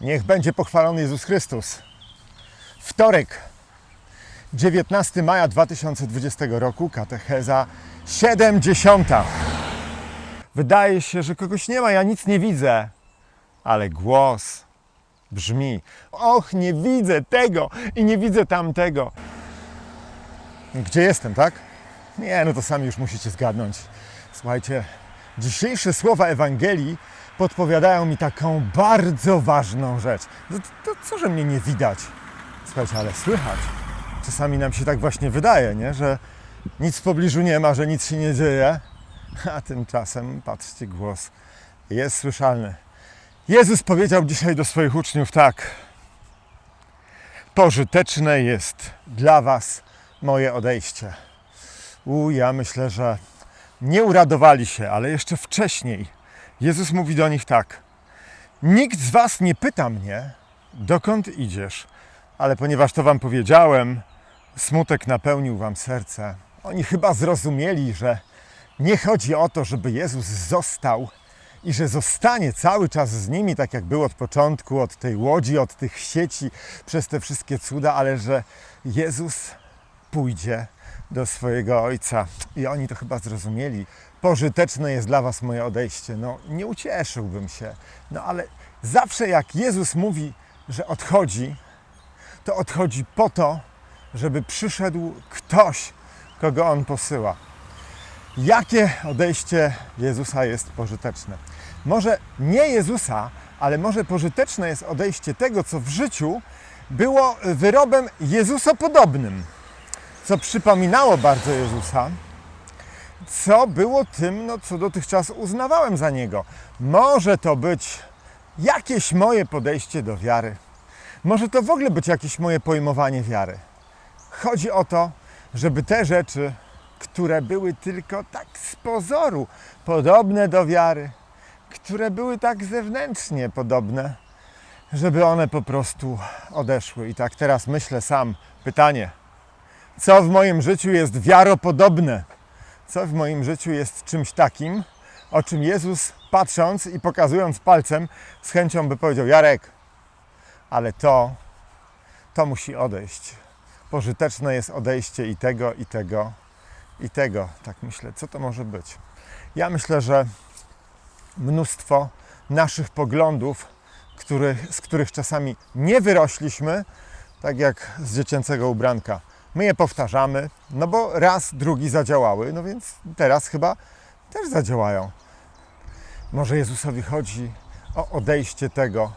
Niech będzie pochwalony Jezus Chrystus. Wtorek, 19 maja 2020 roku, katecheza 70. Wydaje się, że kogoś nie ma, ja nic nie widzę, ale głos brzmi: Och, nie widzę tego i nie widzę tamtego. Gdzie jestem, tak? Nie, no to sami już musicie zgadnąć. Słuchajcie, dzisiejsze słowa Ewangelii podpowiadają mi taką bardzo ważną rzecz. To, to co, że mnie nie widać? Słuchajcie, ale słychać. Czasami nam się tak właśnie wydaje, nie? że nic w pobliżu nie ma, że nic się nie dzieje, a tymczasem, patrzcie, głos jest słyszalny. Jezus powiedział dzisiaj do swoich uczniów tak: Pożyteczne jest dla Was moje odejście. U, ja myślę, że nie uradowali się, ale jeszcze wcześniej Jezus mówi do nich tak: Nikt z Was nie pyta mnie, dokąd idziesz, ale ponieważ to Wam powiedziałem, smutek napełnił Wam serce. Oni chyba zrozumieli, że nie chodzi o to, żeby Jezus został i że zostanie cały czas z nimi, tak jak był od początku, od tej łodzi, od tych sieci, przez te wszystkie cuda, ale że Jezus pójdzie do swojego Ojca. I oni to chyba zrozumieli. Pożyteczne jest dla Was moje odejście. No, nie ucieszyłbym się. No, ale zawsze jak Jezus mówi, że odchodzi, to odchodzi po to, żeby przyszedł ktoś, kogo On posyła. Jakie odejście Jezusa jest pożyteczne? Może nie Jezusa, ale może pożyteczne jest odejście tego, co w życiu było wyrobem Jezusopodobnym, co przypominało bardzo Jezusa, co było tym, no, co dotychczas uznawałem za Niego. Może to być jakieś moje podejście do wiary. Może to w ogóle być jakieś moje pojmowanie wiary. Chodzi o to, żeby te rzeczy, które były tylko tak z pozoru podobne do wiary, które były tak zewnętrznie podobne, żeby one po prostu odeszły. I tak teraz myślę sam, pytanie, co w moim życiu jest wiaropodobne? Co w moim życiu jest czymś takim, o czym Jezus patrząc i pokazując palcem z chęcią by powiedział, Jarek, ale to, to musi odejść. Pożyteczne jest odejście i tego, i tego, i tego. Tak myślę, co to może być? Ja myślę, że mnóstwo naszych poglądów, których, z których czasami nie wyrośliśmy, tak jak z dziecięcego ubranka. My je powtarzamy, no bo raz, drugi zadziałały, no więc teraz chyba też zadziałają. Może Jezusowi chodzi o odejście tego,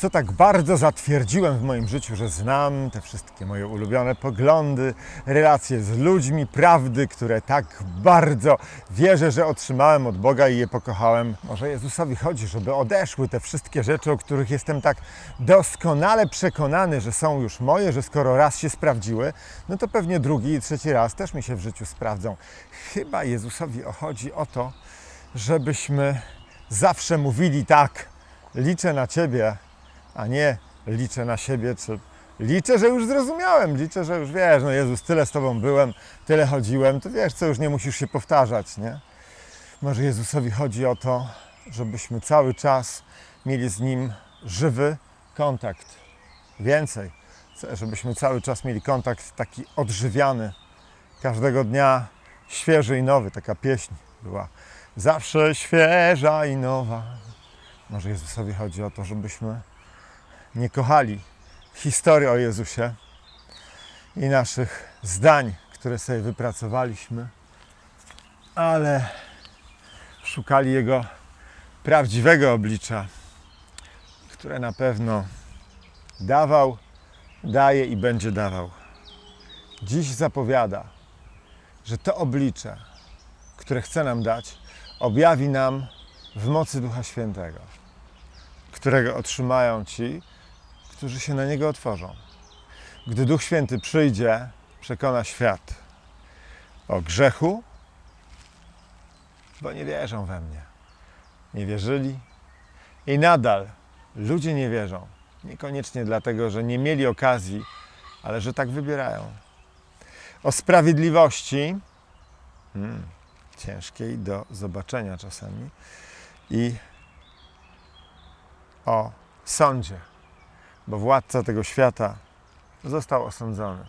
co tak bardzo zatwierdziłem w moim życiu, że znam te wszystkie moje ulubione poglądy, relacje z ludźmi, prawdy, które tak bardzo wierzę, że otrzymałem od Boga i je pokochałem. Może Jezusowi chodzi, żeby odeszły te wszystkie rzeczy, o których jestem tak doskonale przekonany, że są już moje, że skoro raz się sprawdziły, no to pewnie drugi i trzeci raz też mi się w życiu sprawdzą. Chyba Jezusowi chodzi o to, żebyśmy zawsze mówili tak, liczę na Ciebie, a nie liczę na siebie, czy liczę, że już zrozumiałem, liczę, że już wiesz, no Jezus, tyle z Tobą byłem, tyle chodziłem, to wiesz, co już nie musisz się powtarzać, nie? Może Jezusowi chodzi o to, żebyśmy cały czas mieli z Nim żywy kontakt. Więcej, żebyśmy cały czas mieli kontakt taki odżywiany, każdego dnia świeży i nowy, taka pieśń była. Zawsze świeża i nowa. Może Jezusowi chodzi o to, żebyśmy nie kochali historii o Jezusie i naszych zdań, które sobie wypracowaliśmy, ale szukali Jego prawdziwego oblicza, które na pewno dawał, daje i będzie dawał. Dziś zapowiada, że to oblicze, które chce nam dać, objawi nam w mocy Ducha Świętego, którego otrzymają ci, którzy się na niego otworzą. Gdy Duch Święty przyjdzie, przekona świat o grzechu, bo nie wierzą we mnie. Nie wierzyli i nadal ludzie nie wierzą. Niekoniecznie dlatego, że nie mieli okazji, ale że tak wybierają. O sprawiedliwości, hmm, ciężkiej do zobaczenia czasami, i o sądzie bo władca tego świata został osądzony.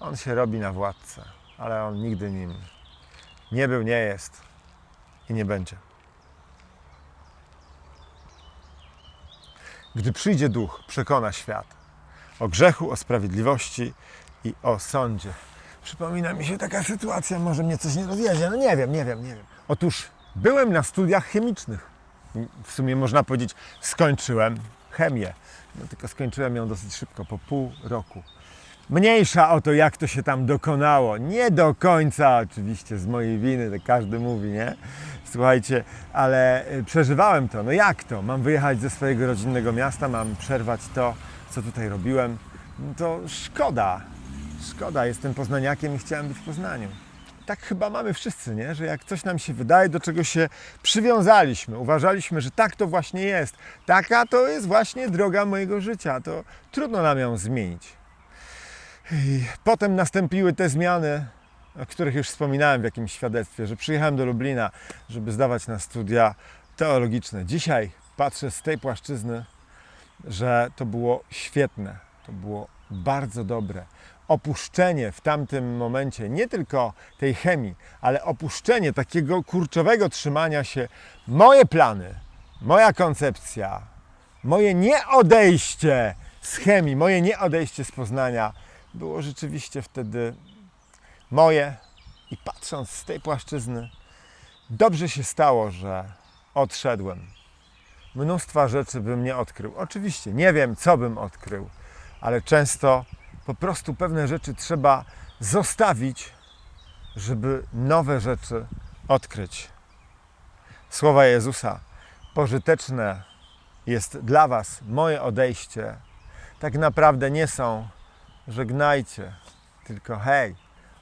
On się robi na władcę, ale on nigdy nim nie był, nie jest i nie będzie. Gdy przyjdzie duch, przekona świat o grzechu, o sprawiedliwości i o sądzie. Przypomina mi się taka sytuacja, może mnie coś nie rozjedzie, no nie wiem, nie wiem, nie wiem. Otóż byłem na studiach chemicznych. W sumie można powiedzieć, skończyłem chemię. No tylko skończyłem ją dosyć szybko, po pół roku. Mniejsza o to, jak to się tam dokonało. Nie do końca oczywiście z mojej winy, to każdy mówi, nie? Słuchajcie, ale y, przeżywałem to. No jak to? Mam wyjechać ze swojego rodzinnego miasta, mam przerwać to, co tutaj robiłem. No to szkoda. Szkoda, jestem poznaniakiem i chciałem być w Poznaniu. Tak chyba mamy wszyscy, nie? że jak coś nam się wydaje, do czego się przywiązaliśmy, uważaliśmy, że tak to właśnie jest, taka to jest właśnie droga mojego życia, to trudno nam ją zmienić. I potem nastąpiły te zmiany, o których już wspominałem w jakimś świadectwie, że przyjechałem do Lublina, żeby zdawać na studia teologiczne. Dzisiaj patrzę z tej płaszczyzny, że to było świetne, to było bardzo dobre. Opuszczenie w tamtym momencie nie tylko tej chemii, ale opuszczenie takiego kurczowego trzymania się, moje plany, moja koncepcja, moje nieodejście z chemii, moje nieodejście z poznania było rzeczywiście wtedy moje i patrząc z tej płaszczyzny, dobrze się stało, że odszedłem. Mnóstwa rzeczy bym nie odkrył. Oczywiście nie wiem, co bym odkrył, ale często po prostu pewne rzeczy trzeba zostawić, żeby nowe rzeczy odkryć. Słowa Jezusa, pożyteczne jest dla Was moje odejście, tak naprawdę nie są żegnajcie, tylko hej,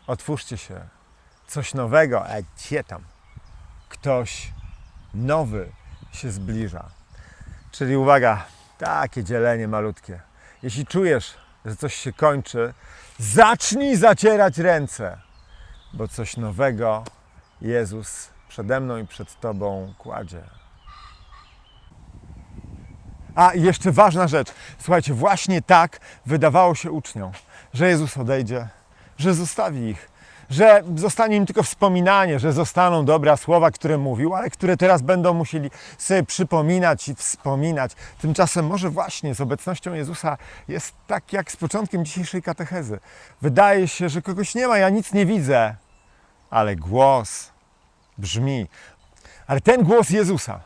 otwórzcie się, coś nowego, a gdzie tam? Ktoś nowy się zbliża. Czyli uwaga, takie dzielenie malutkie. Jeśli czujesz, że coś się kończy, zacznij zacierać ręce, bo coś nowego Jezus przede mną i przed Tobą kładzie. A jeszcze ważna rzecz. Słuchajcie, właśnie tak wydawało się uczniom, że Jezus odejdzie, że zostawi ich, że zostanie im tylko wspominanie, że zostaną dobre słowa, które mówił, ale które teraz będą musieli sobie przypominać i wspominać. Tymczasem może właśnie z obecnością Jezusa jest tak jak z początkiem dzisiejszej katechezy. Wydaje się, że kogoś nie ma, ja nic nie widzę, ale głos brzmi. Ale ten głos Jezusa,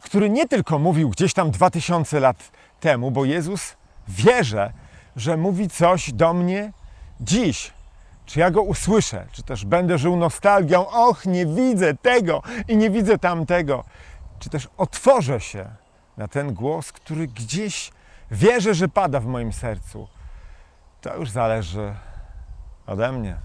który nie tylko mówił gdzieś tam 2000 lat temu, bo Jezus wierzę, że mówi coś do mnie dziś. Czy ja go usłyszę, czy też będę żył nostalgią, och, nie widzę tego i nie widzę tamtego, czy też otworzę się na ten głos, który gdzieś wierzę, że pada w moim sercu. To już zależy ode mnie.